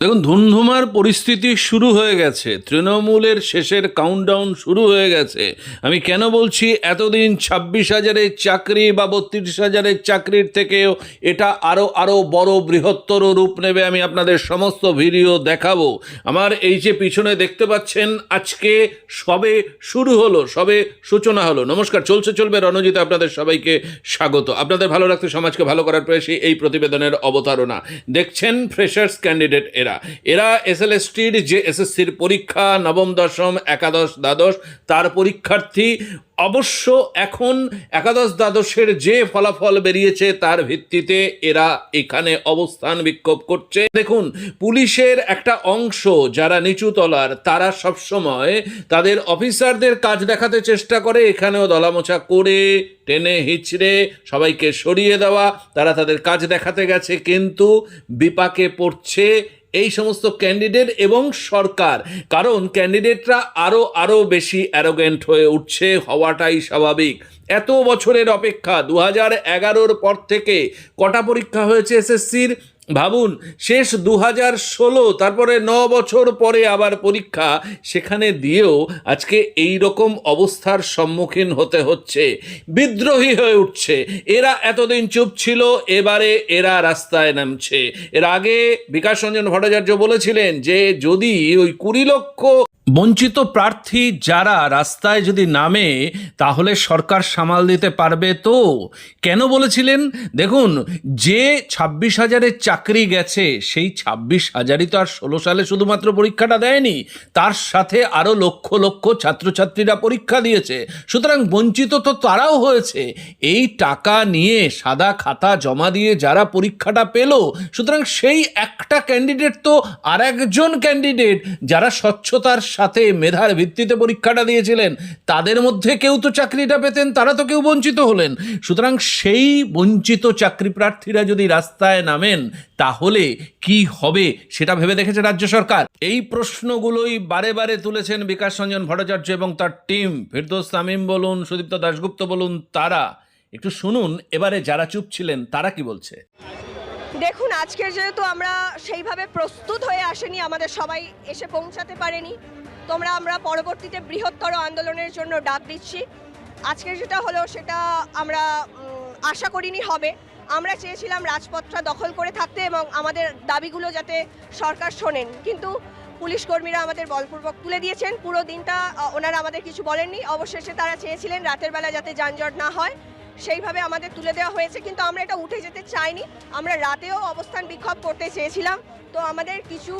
দেখুন, ধুমধুমার পরিস্থিতি শুরু হয়ে গেছে। তৃণমূলের শেষের কাউন্টডাউন শুরু হয়ে গেছে। আমি কেন বলছি, এতদিন ছাব্বিশ হাজারের চাকরি বা বত্রিশ হাজারের চাকরির থেকেও এটা আরও আরও বড় বৃহত্তর রূপ নেবে, আমি আপনাদের সমস্ত ভিডিও দেখাবো। আমার এই যে পিছনে দেখতে পাচ্ছেন, আজকে সবে শুরু হলো, সবে সূচনা হলো। নমস্কার, চলছে, চলবে রণজিৎ, আপনাদের সবাইকে স্বাগত। আপনাদের ভালো রাখতে সমাজকে ভালো করার প্রয়াসী এই প্রতিবেদনের অবতারণা। দেখছেন ফ্রেশার্স ক্যান্ডিডেট এরা। এরা এসএলএসটির যে এসএসসির পরীক্ষা, নবম, দশম, একাদশ, দ্বাদশ, তার পরীক্ষার্থী অবশ্য এখন একাদশ, দ্বাদশের যে ফলাফল বেরিয়েছে তার ভিত্তিতে এরা এখানে অবস্থান বিক্ষোভ করছে। দেখুন, পুলিশের একটা অংশ যারা নিচু তলার, তারা সবসময় তাদের অফিসারদের কাজ দেখাতে চেষ্টা করে, এখানেও দলামোচা করে, টেনে হিচড়ে সবাইকে সরিয়ে দেওয়া, তারা তাদের কাজ দেখাতে গেছে, কিন্তু বিপাকে পড়ছে এই সমস্ত ক্যান্ডিডেট এবং সরকার, কারণ ক্যান্ডিডেটরা আরও আরও বেশি অ্যারোগেন্ট হয়ে উঠছে হওয়াটাই স্বাভাবিক। এত বছরের অপেক্ষা দু হাজার এগারোর পর থেকে কটা পরীক্ষা হয়েছে এসএসসির ভাবুন, শেষ দু হাজার ষোলো, তারপরে ন বছর পরে আবার পরীক্ষা, সেখানে দিয়েও আজকে এই রকম অবস্থার সম্মুখীন হতে হচ্ছে। বিদ্রোহী হয়ে উঠছে। এরা এতদিন চুপ ছিল, এবারে এরা রাস্তায় নামছে। এর আগে বিকাশ রঞ্জন ভট্টাচার্য বলেছিলেন যে, যদি ওই কুড়ি লক্ষ বঞ্চিত প্রার্থী যারা রাস্তায় যদি নামে, তাহলে সরকার সামাল দিতে পারবে তো? কেন বলেছিলেন? দেখুন, যে ছাব্বিশ হাজারের চাকরি গেছে, সেই ছাব্বিশ হাজারই তো আর ষোলো সালে শুধুমাত্র পরীক্ষাটা দেয়নি। তার সাথে আরও লক্ষ লক্ষ ছাত্রছাত্রীরা পরীক্ষা দিয়েছে। সুতরাং বঞ্চিত তো তারাও হয়েছে। এই টাকা নিয়ে সাদা খাতা জমা দিয়ে যারা পরীক্ষাটা পেল, সুতরাং সেই একটা ক্যান্ডিডেট তো আর একজন ক্যান্ডিডেট যারা স্বচ্ছতার সাথে মেধার ভিত্তিতে পরীক্ষাটা দিয়েছিলেন। তাদের মধ্যে কেউ তো চাকরিটা পেতেন, তারা তো কেউ বঞ্চিত হলেন। সুতরাং সেই বঞ্চিত চাকরি প্রার্থীরা যদি রাস্তায় নামেন, তাহলে কি হবে সেটা ভেবে দেখেছে রাজ্য সরকার? এই প্রশ্নগুলোই বারে বারে তুলেছেন বিকাশ রঞ্জন ভট্টাচার্য এবং তার টিম। ফিরদোস তামিম বলুন, সুদীপ্ত দাশগুপ্ত বলুন, তারা। একটু শুনুন, এবারে যারা চুপ ছিলেন, তারা কি বলছে? দেখুন আজকে যেহেতু আমরা সেইভাবে প্রস্তুত হয়ে আসেনি, আমাদের সবাই এসে পৌঁছাতে পারেনি। তোমরা, আমরা পরবর্তীতে বৃহত্তর আন্দোলনের জন্য ডাক দিচ্ছি। আজকে যেটা হলো, সেটা আমরা আশা করিনি হবে। আমরা চেয়েছিলাম রাজপথটা দখল করে থাকতে এবং আমাদের দাবিগুলো যাতে সরকার শোনেন। কিন্তু পুলিশ কর্মীরা আমাদের বলপূর্বক তুলে দিয়েছেন। পুরো দিনটা ওনারা আমাদের কিছু বলেননি। অবশেষে তারা চেয়েছিলেন রাতের বেলা যাতে যানজট না হয়। সেইভাবে আমাদের তুলে দেওয়া হয়েছে। কিন্তু আমরা এটা উঠে যেতে চাইনি। আমরা রাতেও অবস্থান বিক্ষোভ করতে চেয়েছিলাম। তো আমাদের কিছু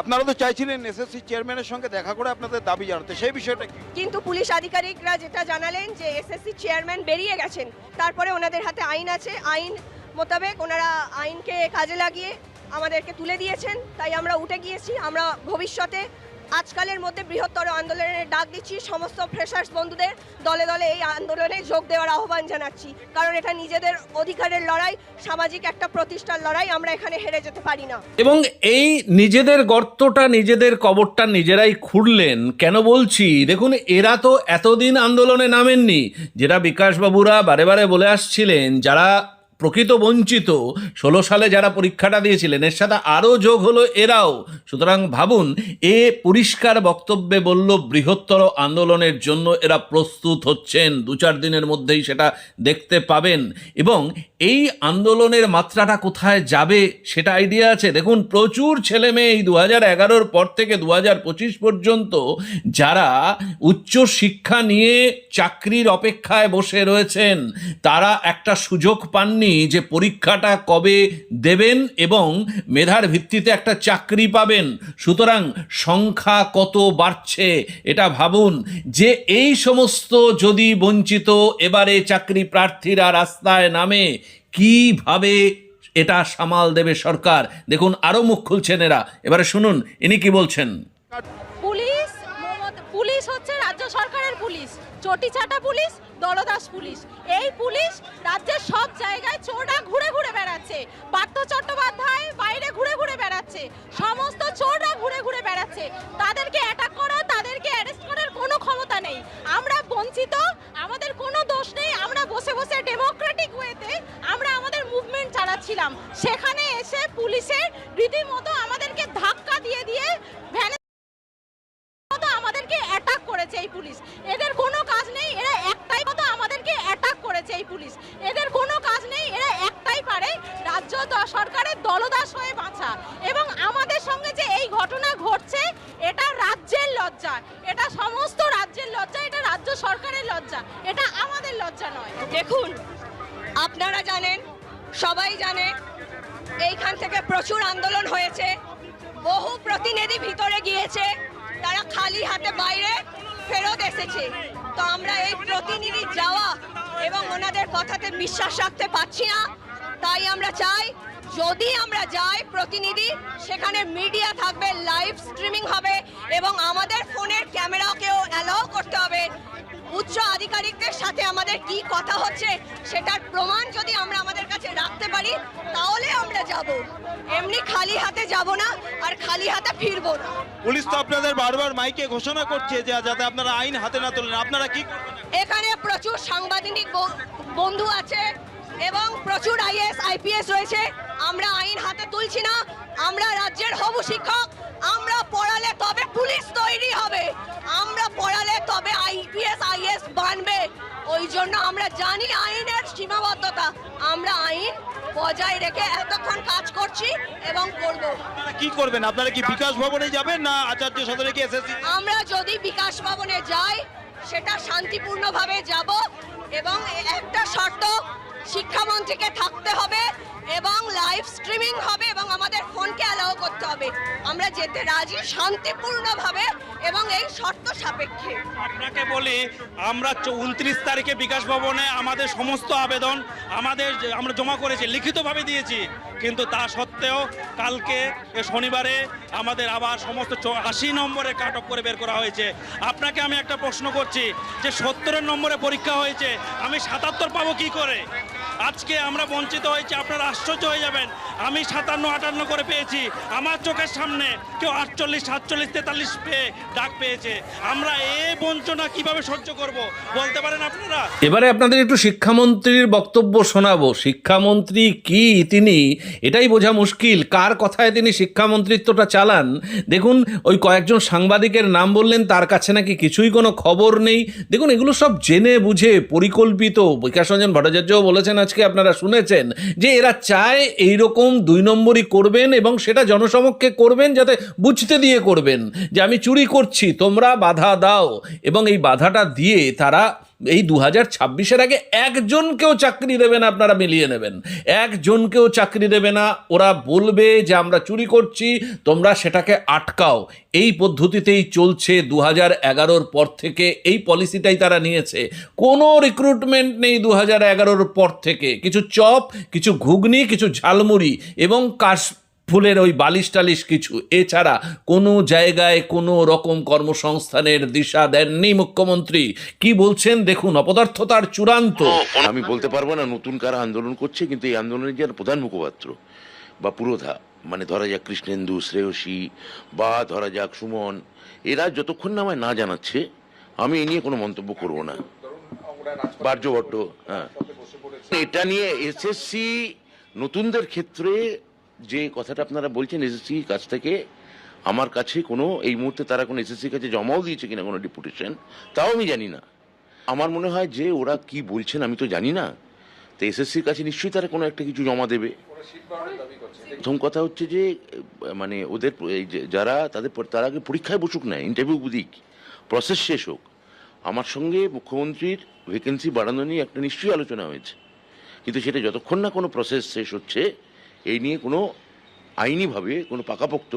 আপনারা তো চাইছিলেন এসএসসি চেয়ারম্যানের সঙ্গে দেখা করে আপনাদের দাবি জানাতে। সেই বিষয়টা কি? কিন্তু পুলিশ আধিকারিকরা যেটা জানালেন যে এসএসসি চেয়ারম্যান বেরিয়ে গেছেন তারপরে ওনাদের হাতে আইন আছে। আইন মোতাবেক ওনারা আইনকে কাজে লাগিয়ে আমাদেরকে তুলে দিয়েছেন। তাই আমরা উঠে গিয়েছি আমরা ভবিষ্যতে আজকালের মধ্যে বৃহত্তর আন্দোলনের ডাক দিচ্ছি, সমস্ত ফ্রেশার্স বন্ধুদের দলে দলে এই আন্দোলনে যোগ দেওয়ার আহ্বান জানাচ্ছি। কারণ এটা নিজেদের অধিকারের লড়াই, সামাজিক একটা প্রতিষ্ঠার লড়াই, আমরা এখানে হেরে যেতে পারি না। এবং এই নিজেদের গর্তটা, নিজেদের কবরটা নিজেরাই খুঁড়লেন। কেন বলছি? দেখুন, এরা তো এতদিন আন্দোলনে নামেননি। যেটা বিকাশবাবুরা বারে বারে বলে আসছিলেন, যারা প্রকৃত বঞ্চিত। ষোলো সালে যারা পরীক্ষাটা দিয়েছিলেন, এর সাথে আরও যোগ হলো এরাও। সুতরাং ভাবুন, এ পরিষ্কার বক্তব্যে বলল বৃহত্তর আন্দোলনের জন্য এরা প্রস্তুত হচ্ছেন। দু চার দিনের মধ্যেই সেটা দেখতে পাবেন। এবং এই আন্দোলনের মাত্রাটা কোথায় যাবে সেটা আইডিয়া আছে। দেখুন, প্রচুর ছেলে মেয়ে এই দু হাজার এগারোর পর থেকে দু হাজার পঁচিশ পর্যন্ত যারা উচ্চ শিক্ষা নিয়ে চাকরির অপেক্ষায় বসে রয়েছেন, তারা একটা সুযোগ পাননি। যে পরীক্ষাটা কবে দেবেন এবং মেধার ভিত্তিতে একটা চাকরি পাবেন, সুতরাং সংখ্যা কত বাড়ছে এটা ভাবুন। যে এই সমস্ত যদি বঞ্চিত এবারে চাকরি প্রার্থীরা রাস্তায় নামে, কীভাবে এটা সামাল দেবে সরকার? দেখুন আরও মুখ খুলছেন এরা। এবারে শুনুন, ইনি কি বলছেন? পুলিশ পুলিশ হচ্ছে রাজ্য সরকারের পুলিশ। চটিচাটা পুলিশ, দলদাস পুলিশ। এই পুলিশ এখানে এসে পুলিশের রীতিমতো আমাদেরকে ধাক্কা দিয়ে দিয়ে ভ্যানে আমাদেরকে অ্যাটাক করেছে এই পুলিশ। এদের কোনো কাজ নেই, এরা একটাই মতো আমাদেরকে অ্যাটাক করেছে এই পুলিশ। এদের কোনো কাজ নেই, এরা একটাই পারে রাজ্য সরকারের দলদাস হয়ে বাঁচা। এবং আমাদের সঙ্গে যে এই ঘটনা ঘটছে, এটা রাজ্যের লজ্জা। এটা সমস্ত রাজ্যের লজ্জা, এটা রাজ্য সরকারের লজ্জা। এটা আমাদের লজ্জা নয়। দেখুন, আপনারা জানেন, সবাই জানে এইখান থেকে প্রচুর আন্দোলন হয়েছে। বহু প্রতিনিধি ভিতরে গিয়েছে। তারা খালি হাতে বাইরে ফেরত এসেছে। তো আমরা এই প্রতিনিধি যাওয়া এবং ওনাদের কথাতে বিশ্বাস রাখতে পারছি না। তাই আমরা চাই, যদি আমরা যাই প্রতিনিধি, সেখানে মিডিয়া থাকবে, লাইভ স্ট্রিমিং হবে এবং আমাদের ফোনের ক্যামেরাকেও অ্যালাউ করতে হবে। উচ্চ আধিকারিকদের সাথে আমাদের কি কথা হচ্ছে, সেটার প্রমাণ যদি আমরা আমাদের কাছে রাখতে পারি, তাহলে যাব। এমনি খালি হাতে যাব না আর খালি হাতে ফিরবো না। পুলিশ তো আপনাদের বারবার মাইকে ঘোষণা করছে যে যাতে আপনারা আইন হাতে না তোলেন। আপনারা কি এখানে প্রচুর সাংবাদিক বন্ধু আছে এবং প্রচুর আইএস আইপিএস রয়েছে। আমরা আইন হাতে তুলছি না। আমরা রাজ্যের হবু শিক্ষক। আমরা পড়ালে তবে পুলিশ তৈরি হবে। আমরা পড়ালে তবে আইপিএস আইএস বানবে। ওই জন্য আমরা জানি আইনের সীমাবদ্ধতা। আমরা আইন বজায় রেখে এতক্ষণ কাজ করছি এবং করব। কি করবেন? আপনারা কি বিকাশ ভবনে যাবেন না আচার্য সদরে কি এসএসসি? আমরা যদি বিকাশ ভবনে যাই সেটা শান্তিপূর্ণভাবে যাব এবং একটা শর্ত শিক্ষামন্ত্রীকে থাকতে হবে এবং লাইভ স্ট্রিমিং হবে এবং আমাদের ফোনকে অ্যালাউ করতে হবে। আমরা যেতে রাজি শান্তিপূর্ণভাবে এবং এই শর্ত সাপেক্ষে। আপনাকে বলি, আমরা উনত্রিশ তারিখে বিকাশ ভবনে আমাদের সমস্ত আবেদন আমাদের আমরা জমা করেছি, লিখিতভাবে দিয়েছি। কিন্তু তা সত্ত্বেও কালকে শনিবারে আমাদের আবার সমস্ত আশি নম্বরে কাট করে বের করা হয়েছে। আপনাকে আমি একটা প্রশ্ন করছি, যে সত্তরের নম্বরে পরীক্ষা হয়েছে, আমি সাতাত্তর পাবো কি করে? আজকে আমরা বঞ্চিত হয়েছি, আপনারা আশ্চর্য হয়ে যাবেন। আমি সাতান্ন, আটান্ন করে পেয়েছি। আমার চোখের সামনে কেউ আটচল্লিশ, সাতচল্লিশ, তেতাল্লিশ পেয়ে ডাক পেয়েছে। আমরা এ বঞ্চনা কীভাবে সহ্য করব? বলতে পারেন আপনারা? এবারে আপনাদের একটু শিক্ষামন্ত্রীর বক্তব্য শোনাবো। শিক্ষামন্ত্রী কি, তিনি? এটাই বোঝা মুশকিল। কার কথায় তিনি শিক্ষামন্ত্রিত্বটা চালান? দেখুন, ওই কয়েকজন সাংবাদিকের নাম বললেন, তার কাছে নাকি কিছুই কোনো খবর নেই। দেখুন, এগুলো সব জেনে বুঝে পরিকল্পিত। বিকাশ রঞ্জন ভট্টাচার্যও বলেছেন আজকে আপনারা শুনেছেন যে এরা চায় এই রকম দুই নম্বরই করবেন এবং সেটা জনসমক্ষে করবেন যাতে বুঝতে দিয়ে করবেন যে আমি চুরি করছি, তোমরা বাধা দাও। এবং এই বাধাটা দিয়ে তারা এই দু হাজার ছাব্বিশের আগে একজনকেও চাকরি দেবে না, আপনারা মিলিয়ে নেবেন। একজনকেও চাকরি দেবে না, ওরা বলবে যে আমরা চুরি করছি, তোমরা সেটাকে আটকাও। এই পদ্ধতিতেই চলছে দু হাজার এগারোর পর থেকে, এই পলিসিটাই তারা নিয়েছে। কোনো রিক্রুটমেন্ট নেই দু হাজার এগারোর পর থেকে। কিছু চপ, কিছু ঘুগনি, কিছু ঝালমুড়ি এবং কাশ ফুলের ওই বালিশ টালিশ কিছু। এছাড়া কোনো জায়গায় কোনো রকম কর্মসংস্থানের দিশা দেননি মুখ্যমন্ত্রী। কি বলছেন দেখুন, অপদার্থতার চূড়ান্ত। আমি বলতে পারব না নতুন কারা আন্দোলন করছে, কিন্তু এই আন্দোলনের যারা প্রধান মুখপাত্র বা পুরোধা মানে ধরা যাক কৃষ্ণেন্দু, শ্রেয়সী বা ধরা যাক সুমন, এরা যতক্ষণ না আমায় না জানাচ্ছে, আমি এ নিয়ে কোনো মন্তব্য করব না। বার্যভট্ট হ্যাঁ। এটা নিয়ে এসএসসি নতুনদের ক্ষেত্রে যে কথাটা আপনারা বলছেন এসএসসি কাছ থেকে, আমার কাছে কোনো, এই মুহূর্তে তারা কোনো এসএসসির কাছে জমাও দিয়েছে কিনা কোনো ডিপুটেশন তাও আমি জানি না। আমার মনে হয় যে ওরা কি বলছেন আমি তো জানি না। তো এসএসসির কাছে নিশ্চয়ই তারা কোনো একটা কিছু জমা দেবে। প্রথম কথা হচ্ছে যে মানে ওদের যারা তাদের, তারা আগে পরীক্ষায় বসুক না ইন্টারভিউ দিক প্রসেস শেষ হোক। আমার সঙ্গে মুখ্যমন্ত্রীর ভ্যাকেন্সি বাড়ানো নিয়ে একটা নিশ্চয়ই আলোচনা হয়েছে। কিন্তু সেটা যতক্ষণ না কোনো প্রসেস শেষ হচ্ছে এই নিয়ে কোনো আইনিভাবে কোনো পাকাপোক্ত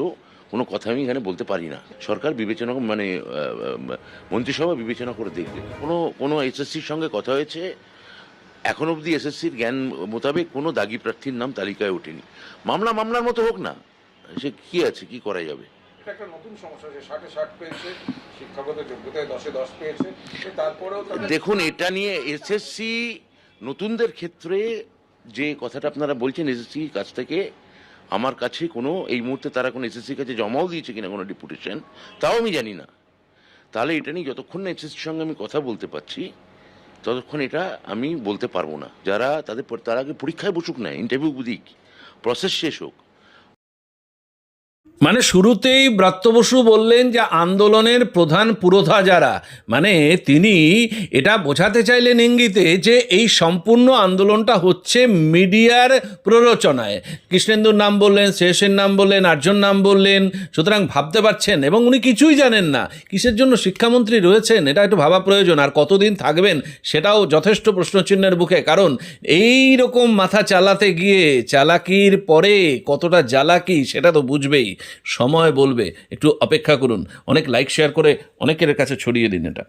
কোনো কথা আমি এখানে বলতে পারি না। সরকার বিবেচনা মানে মন্ত্রিসভা বিবেচনা করে দেখবে। কোনো কোনো এসএসসির সঙ্গে কথা হয়েছে এখন অবধি এসএসসির জ্ঞান মোতাবেক কোনো দাগি প্রার্থীর নাম তালিকায় ওঠেনি। মামলা মামলার মতো হোক না সে কি আছে কি করা যাবে? এটা একটা নতুন সমস্যা যে ষাটে ষাট পেয়েছে শিক্ষাগত যোগ্যতায় দশে দশ পেয়েছে তারপরেও দেখুন এটা নিয়ে এসএসসি নতুনদের ক্ষেত্রে যে কথাটা আপনারা বলছেন এসএসসি কাছ থেকে, আমার কাছে কোনো, এই মুহূর্তে তারা কোনো এসএসসির কাছে জমাও দিয়েছে কিনা কোনো ডিপুটেশন তাও আমি জানি না। তাহলে এটা নিয়ে যতক্ষণ না এসএসসির সঙ্গে আমি কথা বলতে পারছি, ততক্ষণ এটা আমি বলতে পারব না। যারা তাদের, তার আগে পরীক্ষায় বসুক না ইন্টারভিউ দিক প্রসেস শেষ হোক। মানে শুরুতেই ব্রাত্য বসু বললেন যে আন্দোলনের প্রধান পুরোধা যারা মানে তিনি এটা বোঝাতে চাইলেন ইঙ্গিতে যে এই সম্পূর্ণ আন্দোলনটা হচ্ছে মিডিয়ার প্ররোচনায়। কৃষ্ণেন্দুর নাম বললেন শেষের নাম বললেন আর্যন নাম বললেন, সুতরাং ভাবতে পারছেন এবং উনি কিছুই জানেন না। কিসের জন্য শিক্ষামন্ত্রী রয়েছেন এটা একটু ভাবা প্রয়োজন, আর কতদিন থাকবেন সেটাও যথেষ্ট প্রশ্নচিহ্নের বুকে কারণ এই রকম মাথা চালাতে গিয়ে চালাকির পরে কতটা জ্বালাকি সেটা তো বুঝবেই। সময় বলবে একটু অপেক্ষা করুন। অনেক লাইক শেয়ার করে অনেকের কাছে ছড়িয়ে দিন এটা।